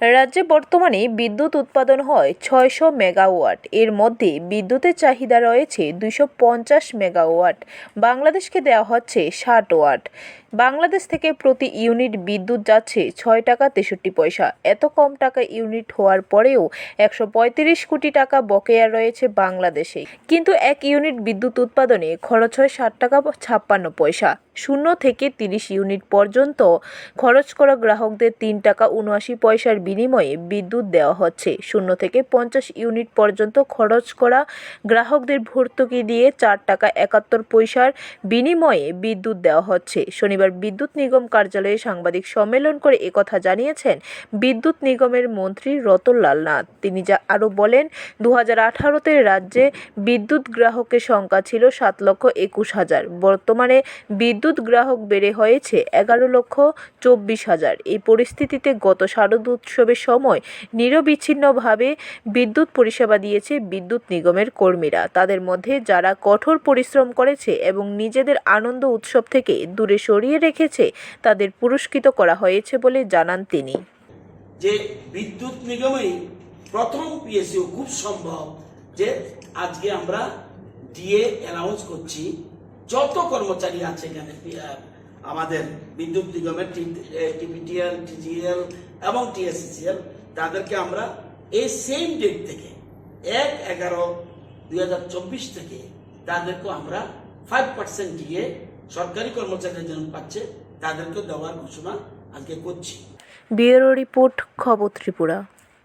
রাজ্যে বর্তমানে বিদ্যুৎ উৎপাদন হয় ছয়শো মেগাওয়াট। এর মধ্যে বিদ্যুতের চাহিদা রয়েছে দুশো পঞ্চাশ মেগাওয়াট। বাংলাদেশকে দেওয়া হচ্ছে ষাট ওয়াট। বাংলাদেশ থেকে প্রতি ইউনিট বিদ্যুৎ যাচ্ছে ছয় টাকা তেষট্টি পয়সা। এত কম টাকা ইউনিট হওয়ার পরেও একশো পঁয়ত্রিশ কোটি টাকা বকেয়া রয়েছে বাংলাদেশে। কিন্তু এক ইউনিট বিদ্যুৎ উৎপাদনে খরচ হয় ষাট টাকা ছাপ্পান্ন পয়সা। শূন্য থেকে তিরিশ ইউনিট পর্যন্ত খরচ করা গ্রাহকদের তিন টাকা উনআশি পয়সার বিনিময়ে বিদ্যুৎ দেওয়া হচ্ছে। শূন্য থেকে পঞ্চাশ ইউনিট পর্যন্ত খরচ করা গ্রাহকদের ভর্তুকি দিয়ে চার টাকা একাত্তর পয়সার বিনিময়ে বিদ্যুৎ দেওয়া হচ্ছে। শনিবার বিদ্যুৎ নিগম কার্যালয়ে সাংবাদিক সম্মেলন করে একথা জানিয়েছেন বিদ্যুৎ নিগমের মন্ত্রী রতনলাল নাথ। তিনি যা আরও বলেন দু হাজার আঠারোতে রাজ্যে বিদ্যুৎ গ্রাহকের সংখ্যা ছিল সাত লক্ষ একুশ হাজার। বর্তমানে বিদ্যুৎ গ্রাহক বেড়ে হয়েছে এগারো লক্ষ চব্বিশ হাজার। এই পরিস্থিতিতে গত শারদ উৎসবের সময় নিরবিচ্ছিন্নভাবে বিদ্যুৎ পরিষেবা দিয়েছে বিদ্যুৎ নিগমের কর্মীরা। তাদের মধ্যে যারা কঠোর পরিশ্রম করেছে এবং নিজেদের আনন্দ উৎসব থেকে দূরে সরিয়ে রেখেছে, তাদের পুরস্কৃত করা হয়েছে বলে জানান তিনি। যে বিদ্যুৎ নিগমেই প্রথম পিএসইউ খুব সম্ভব যে আজকে আমরা দিয়ে অ্যানাউন্স করছি যত কর্মচারী আছে এখানে আমাদের বিদ্যুৎ নিগমের টিপিটিএল, টিজিএল এবং টিএসসিসিএল তাদেরকে আমরা এই সেম ডেট থেকে এক এগারো দুই থেকে তাদেরকে আমরা ফাইভ পার্সেন্ট দিয়ে সরকারি কর্মচারীরা যেমন পাচ্ছে তাদেরকে দেওয়ার ঘোষণা আজকে করছি। ব্যুরো রিপোর্ট খবর ত্রিপুরা।